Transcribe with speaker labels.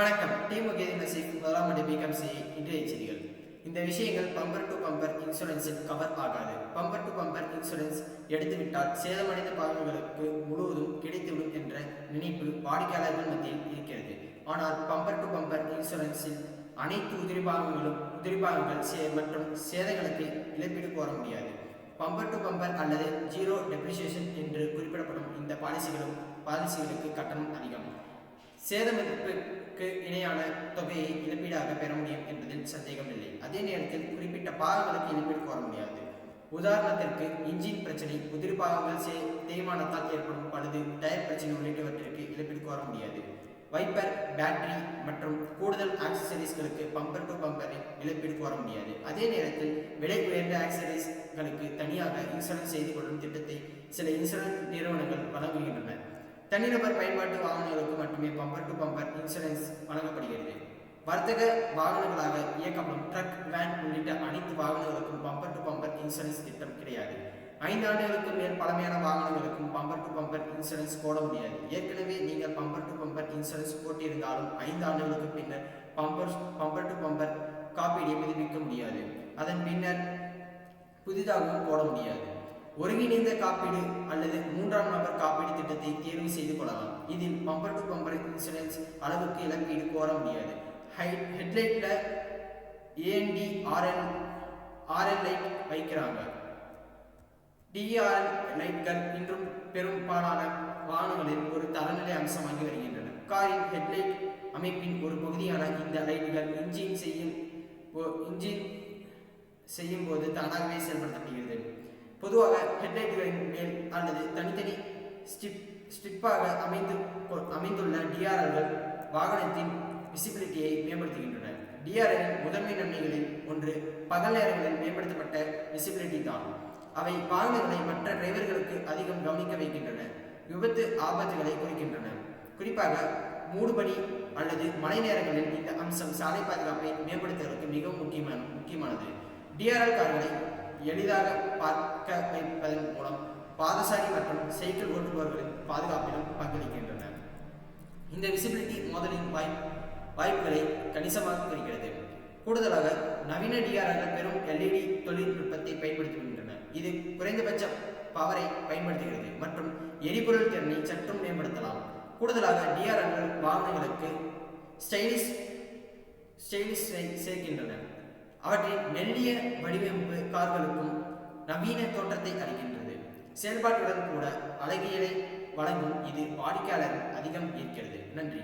Speaker 1: வணக்கம். Team message முதலாம் ஆண்டு பிகம் சி இன்றைய செய்திகள். இந்த விஷயங்கள் பம்பர் டு பம்பர் இன்சூரன்ஸில் கவர் ஆகாது. பம்பர் டு பம்பர் இன்சூரன்ஸ் எடுத்துவிட்டால் சேதமடைந்த பாகங்களுக்கு முழுவதும் கிடைத்துவிடும் என்ற நினைப்பு வாடிக்கையாளர்கள் மத்தியில் இருக்கிறது. ஆனால் பம்பர் டு பம்பர் இன்சூரன்ஸில் அனைத்து உதிரி பாகங்களும் உதிரி பாகங்கள் சே மற்றும் சேதங்களுக்கு இழப்பீடு கோர முடியாது. பம்பர் டு பம்பர் அல்லது ஜீரோ டெப்ரிசியேஷன் என்று குறிப்பிடப்படும் இந்த பாலிசிகளும் பாலிசிகளுக்கு கட்டணம் அதிகம். க்கு இணையான தொகையை இழப்பீடாக பெற முடியும் என்பதில் சந்தேகமில்லை. அதே நேரத்தில் குறிப்பிட்ட பாகங்களுக்கு இழப்பீடு கோர முடியாது. உதாரணத்திற்கு இன்ஜின் பிரச்சனை உதிரி பாகங்கள் சே தேய்மானத்தால் ஏற்படும் பழுது டயர் பிரச்சனை உள்ளிட்டவற்றிற்கு இழப்பீடு கோர முடியாது. வைப்பர் பேட்டரி மற்றும் கூடுதல் ஆக்சசரிஸ்களுக்கு பம்பர் டு பம்பர் இழப்பீடு கோர முடியாது. அதே நேரத்தில் விலை உயர்ந்த ஆக்சசரிஸ்களுக்கு தனியாக இன்சூரன்ஸ் செய்து கொள்ளும் திட்டத்தை சில இன்சூரன்ஸ் நிறுவனங்கள் வழங்குகின்றன. தனிநபர் பயன்பாட்டு வாகனங்களுக்கு மட்டுமே பம்பர் டு பம்பர் இன்சூரன்ஸ் வழங்கப்படுகிறது. வர்த்தக வாகனங்களாக இயக்கப்படும் ட்ரக் வேன் உள்ளிட்ட அனைத்து வாகனங்களுக்கும் பம்பர் டு பம்பர் இன்சூரன்ஸ் திட்டம் கிடையாது. ஐந்து ஆண்டுகளுக்கு மேல் பழமையான வாகனங்களுக்கும் பம்பர் டு பம்பர் இன்சூரன்ஸ் போட முடியாது. ஏற்கனவே நீங்கள் பம்பர் டு பம்பர் இன்சூரன்ஸ் போட்டிருந்தாலும் ஐந்து ஆண்டுகளுக்கு பின்னர் பம்பர் பம்பர் டு பம்பர் காப்பீடு புதுப்பிக்க முடியாது. அதன் பின்னர் புதிதாகவும் போட முடியாது. ஒருங்கிணைந்த காப்பீடு அல்லது மூன்றாம் நபர் காப்பீடு திட்டத்தை தேர்வு செய்து கொள்ளலாம். இதில் பம்பர் டு பம்பர் இன்சூரன்ஸ் அளவுக்கு இழப்பீடு கோர முடியாது. ஹை ஹெட்லைட்ல ஏஎன்டி ஆர்எல் ஆர்எல் லைட் வைக்கிறாங்க. டிஆர்எல் லைட்கள் இன்றும் பெரும்பாலான வாகனங்களில் ஒரு தரநிலை அம்சமாகி வருகின்றன. காரின் ஹெட்லைட் அமைப்பின் ஒரு பகுதியான இந்த லைட்டுகள் இன்ஜின் செய்யும் போ- இன்ஜின் செய்யும் போது தானாகவே செயல்படுத்தப்படுகிறது. பொதுவாக ஹெட்லைட்டுகளின் மேல் அல்லது தனித்தனி ஸ்டிப் ஸ்டிப்பாக அமைந்து கொ- அமைந்துள்ள டிஆர்ஆர்கள் வாகனத்தின் விசிபிலிட்டியை மேம்படுத்துகின்றன. டிஆர்ஆரின் முதன்மை நன்மைகளில் ஒன்று பகல் நேரங்களில் மேம்படுத்தப்பட்ட விசிபிலிட்டி தான். அவை வாகனங்களை மற்ற டிரைவர்களுக்கு அதிகம் கவனிக்க வைக்கின்றன. விபத்து ஆபத்துகளை குறிக்கின்றன. குறிப்பாக மூடுபனி அல்லது மழை நேரங்களில் இந்த அம்சம் சாலை பாதுகாப்பை மேம்படுத்துவதற்கு மிகவும் முக்கியமான முக்கியமானது. டிஆர்எல் கார்களை எளிதாக பார்க்க வைப்பதன் மூலம் பாதசாரி மற்றும் சைக்கிள் ஓட்டுபவர்களின் பாதுகாப்பிலும் பங்களிக்கின்றன இந்த விசிபிலிட்டி மோதலின் வாய் வாய்ப்புகளை கணிசமாக குறிக்கிறது கூடுதலாக நவீன டிஆர்கள் பெரும் எல்இடி தொழில்நுட்பத்தை பயன்படுத்துகின்றன. இது குறைந்தபட்ச பவரை பயன்படுத்துகிறது மற்றும் எரிபொருள் திறனை சற்றும் மேம்படுத்தலாம். கூடுதலாக டிஆர்ஆர்கள் வாகனங்களுக்கு ஸ்டைலிஷ் ஸ்டைலிஷை சேர்க்கின்றன. அவற்றின் மெல்லிய வடிவமைப்பு கார்களுக்கும் நவீன தோற்றத்தை அளிக்கின்றது. செயல்பாட்டுடன் கூட அழகியலை வழங்கும் இது வாடிக்கையாளர் அதிகம் ஈர்க்கிறது. நன்றி.